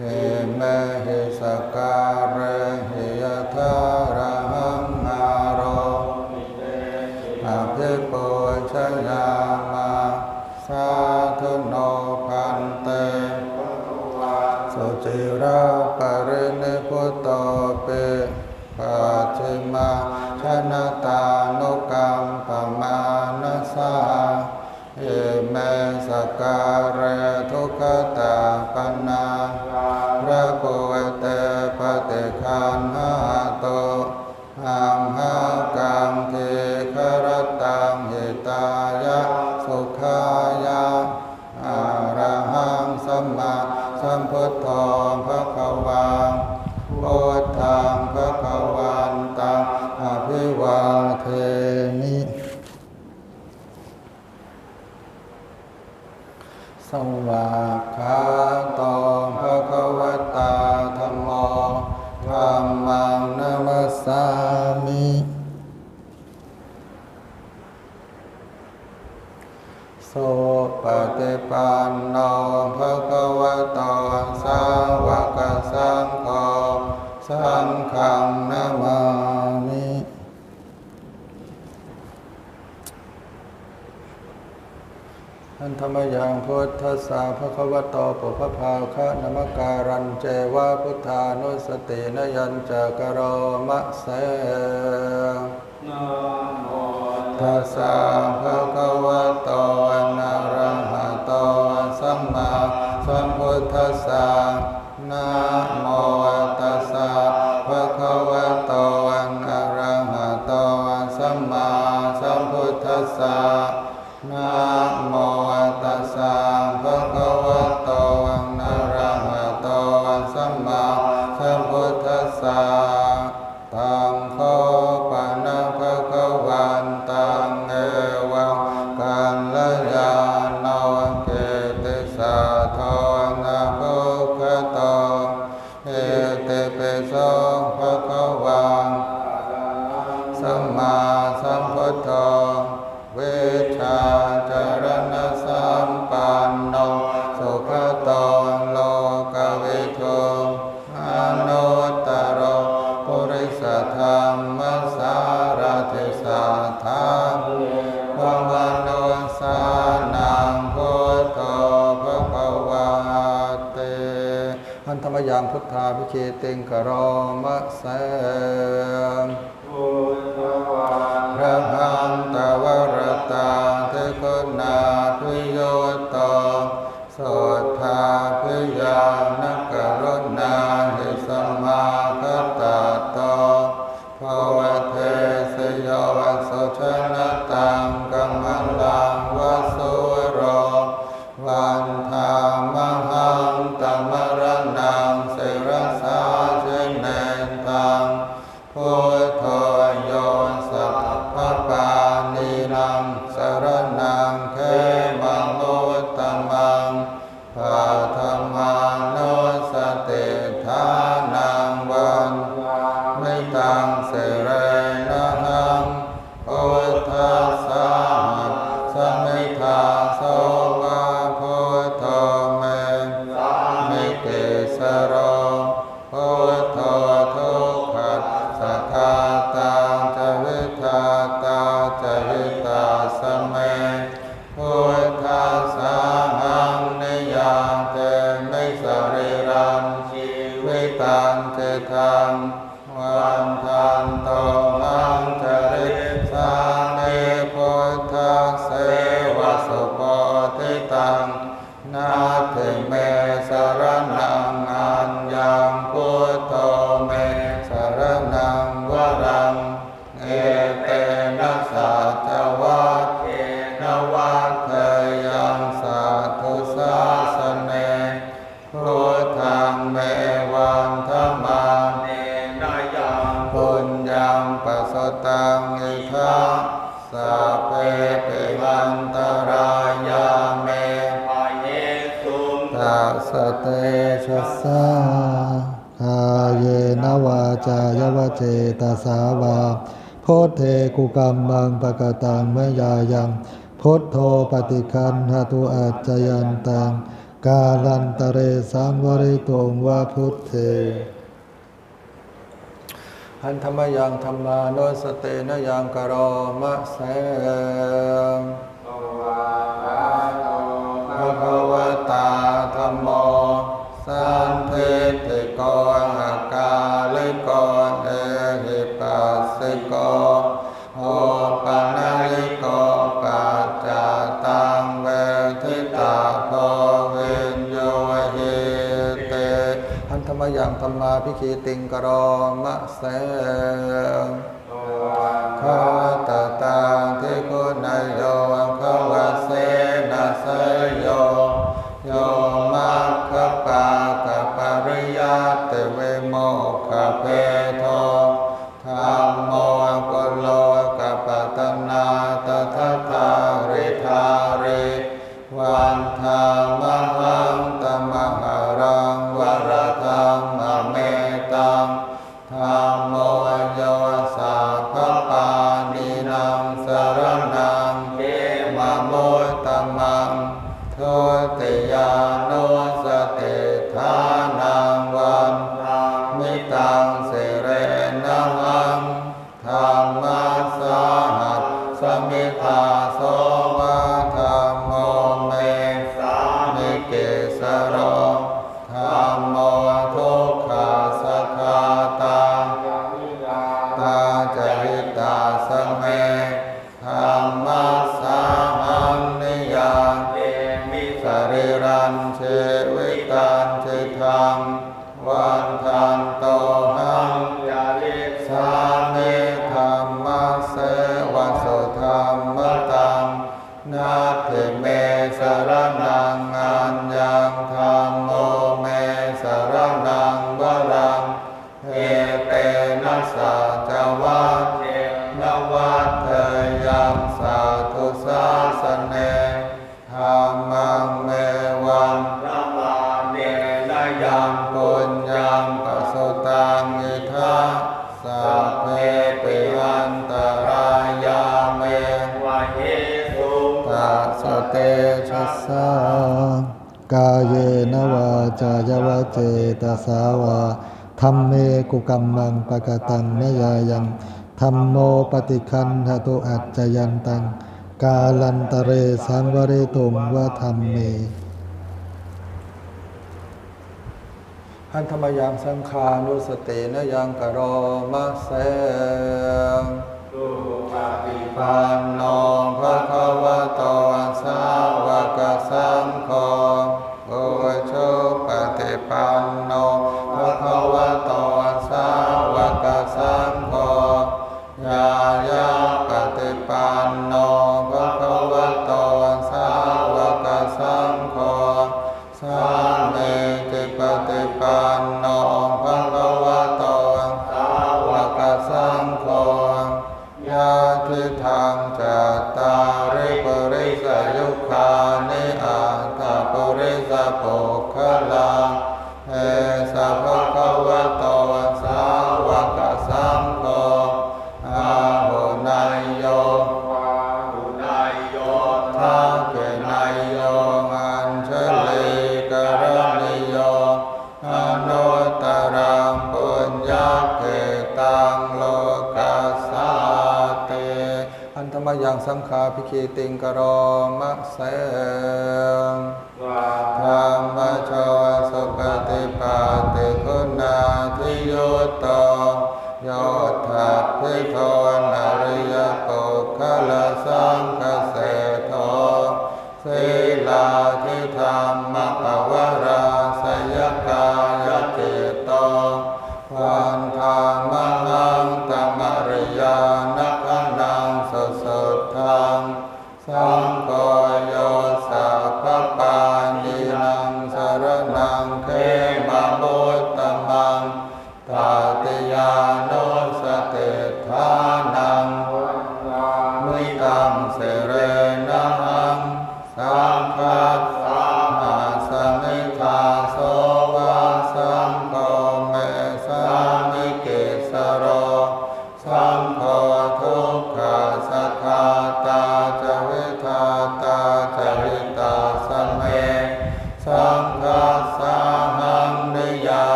เอเมหิการหิยทารังหารอภิปุชยามาสาธุโนพันเตสุจิราปริณิพุตเปปัจมาชนตานุกรรมปมาณสาเอเมสกา พุทธสาพระควตปุพภาคะนมการันเจวะพุทธานุสตินยัญจกรมะเสนโมทัสสะภคว พุทธาพิเชติงกรอมะแส Oh, Say. เจตสาวาโพเทกุกรรมังปะกตังมยายังพุทโธปฏิคันหาตุอาจยันตังกาลันตเรสังวริตงวาพุทเทอันธรรมยังธรรมานุสเตนยังกรอมะเสงภะคะวตาธรรมโมสันเทติกก ภิคิติงกรมะเสงคาตตาเทกุนายโย กายเยนวาจายวเจตสาวาธรรมเมกุกรรมังปะกตังนยายังธรรมโมปฏิคันหตุอัจจยันตัง กาลันตเรสังวเรตุมวะธรรมเมอันธรรมยังสังขานุสเตนยังกรอมะเส ปันโนภะคะวะโตสาวกสังโฆอชุปฏิปันโนภะคะวะโตสาวกสังโฆยายาปฏิปันโน calas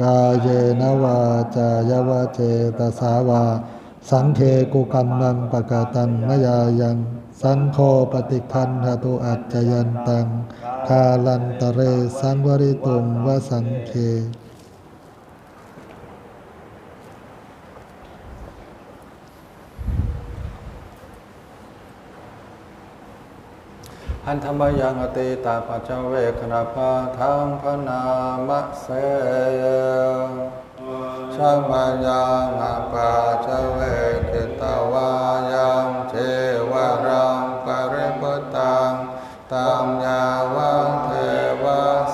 กายเยนวาจายวเจตสาวา สังเคกุกรรมังปกาตันมยายัง สังโฆปฏิพันหตุอัจจยันตังคาลันตเรสังวริตุมวสังเค พันธมยังอติตาปัจเจเวคณาภาทังพนามะเสชัมยังอปัจเวกิตวายังเทวรังปริปตังตามยาวัเทวส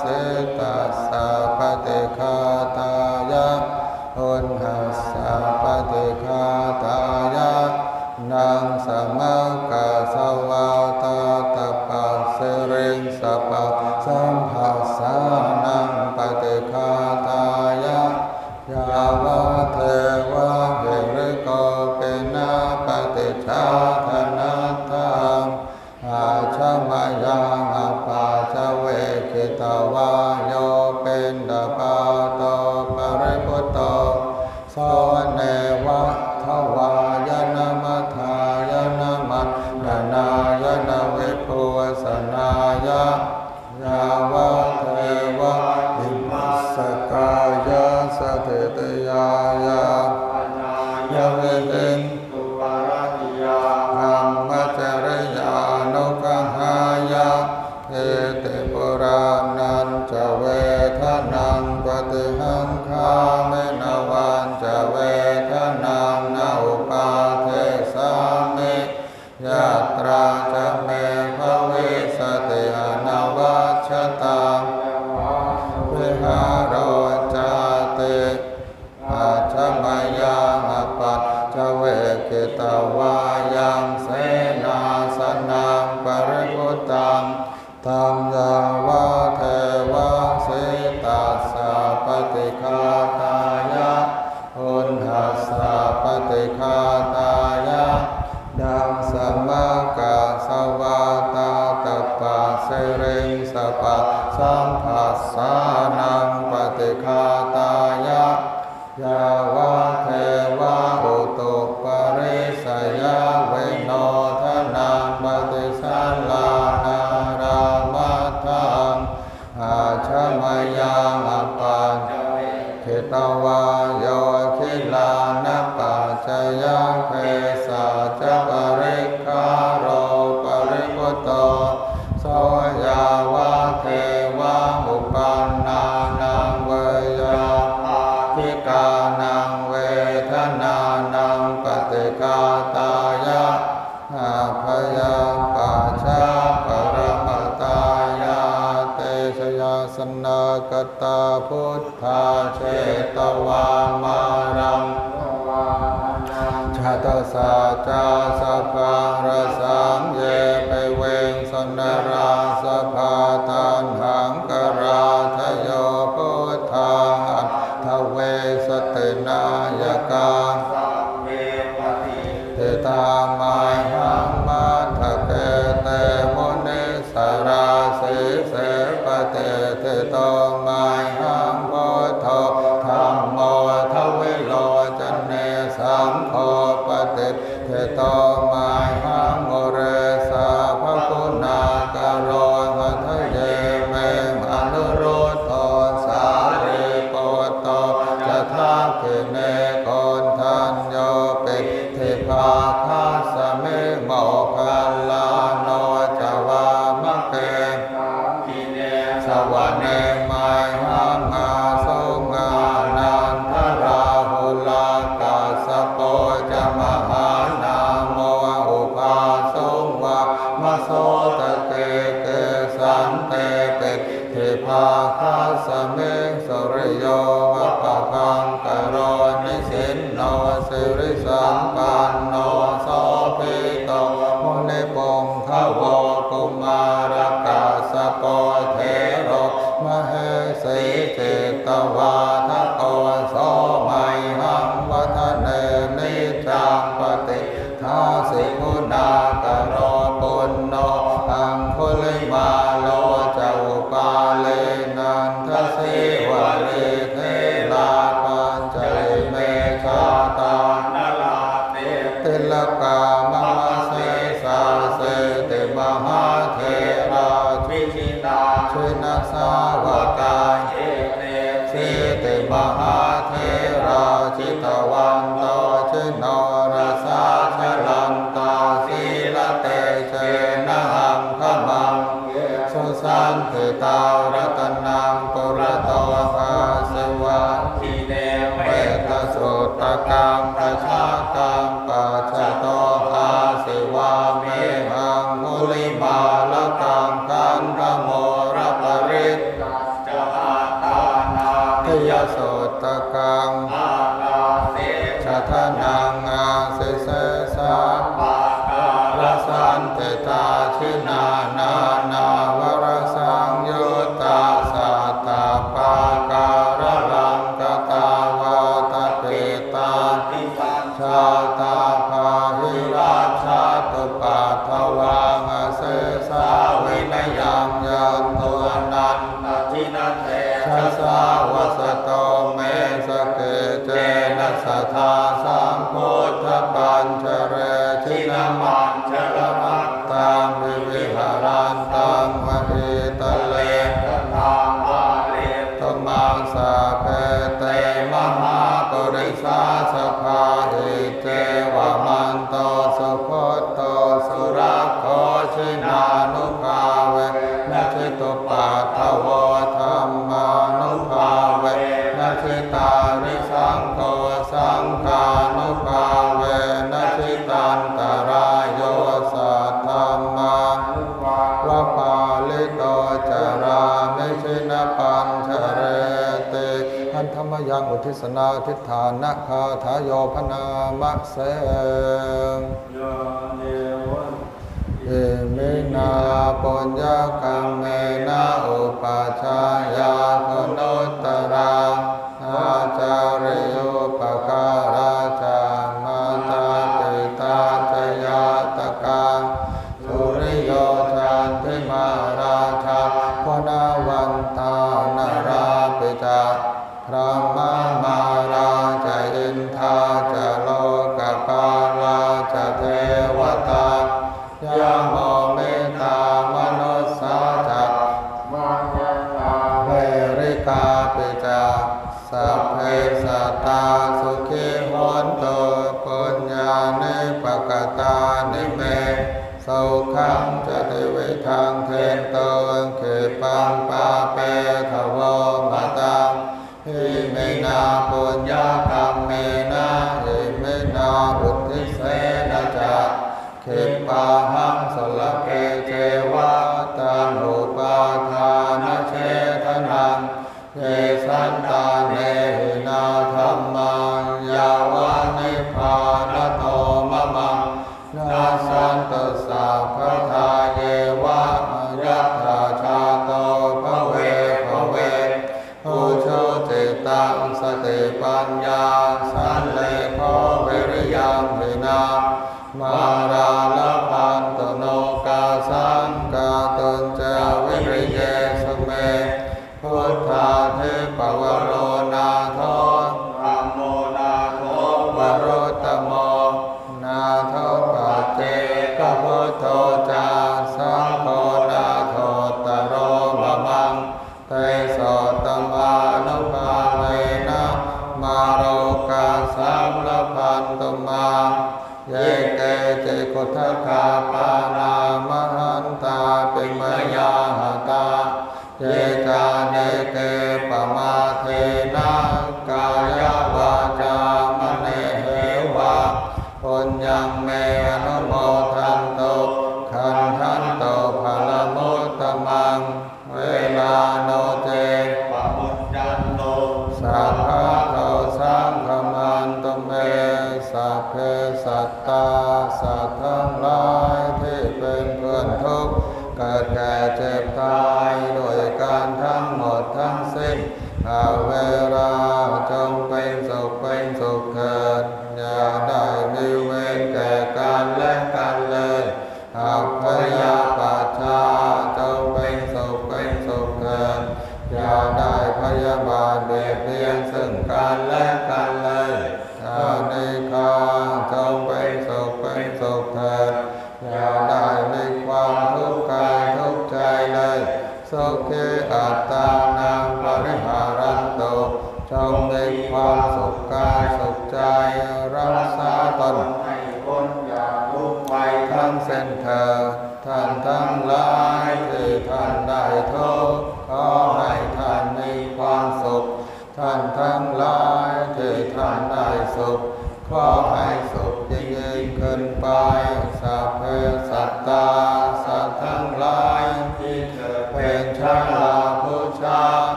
นังปฏิฆา ตสาจา ทนังอาเส ทิสนาทิฏฐานะคาทายพนามะเสงเอเมนาปัญญาคัมเมนาอุปาชายาคุณตราอาจาริโยปการาชามาตาติตาจยาตกาสุริโยจันทิมาราชาพนาวัน Dhamma ุทธคาปานา มหันตา เป็นมยาหตา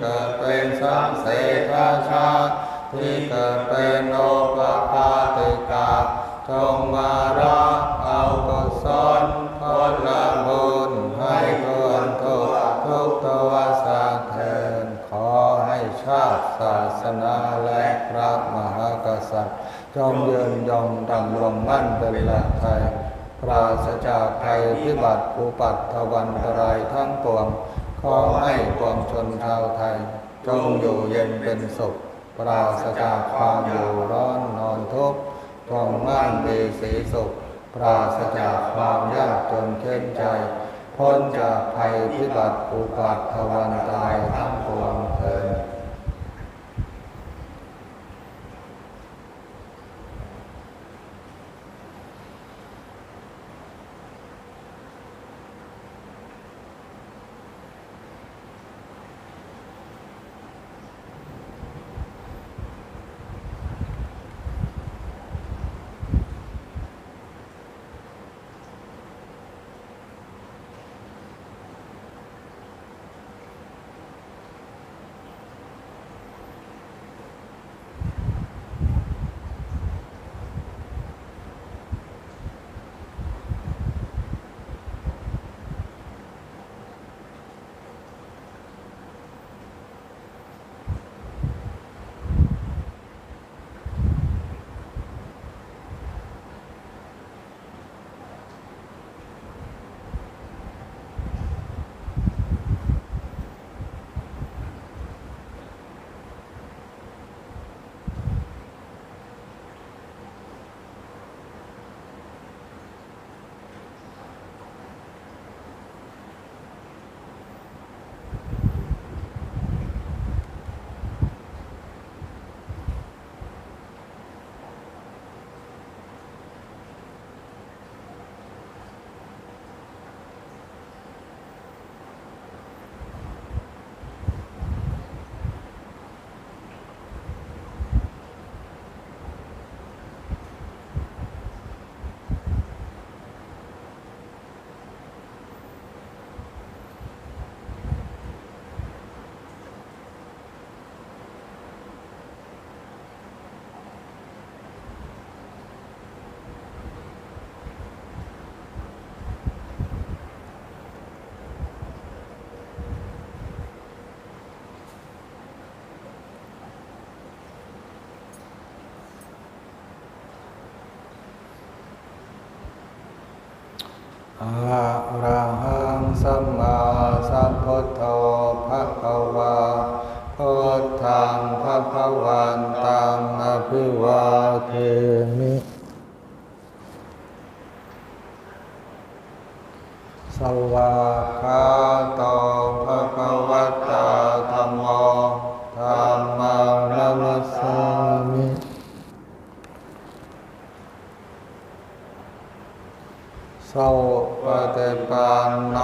เกิดเป็นสังเสทชาที่เกิดเป็นโอปปาติกาจงมารับเอากุศลผลบุญให้ทั่วทุกทุกตัวสัตว์เถิดขอให้ชาติศาสนาและพระมหากษัตริย์ จงยืนยงดำรงมั่นเป็นหลักไทยปราศจากภัยพิบัติอุปัตถวันตรายทั้งปวง ขอให้ปวงชนชาวไทย จงอยู่เย็นเป็นสุข ปราศจากความอยู่ร้อนนอนทุกข์จงมั่นมีสีสุข ปราศจากความยากจนเข้มใจ พ้นจากภัยพิบัติอุปัตถวันตายทั้ง อะระหังสัมมาสัมพุทโธภะคะวาพุทธังภะคะวันตังอภิวาเทมิ สวากา โสปฏิปันโน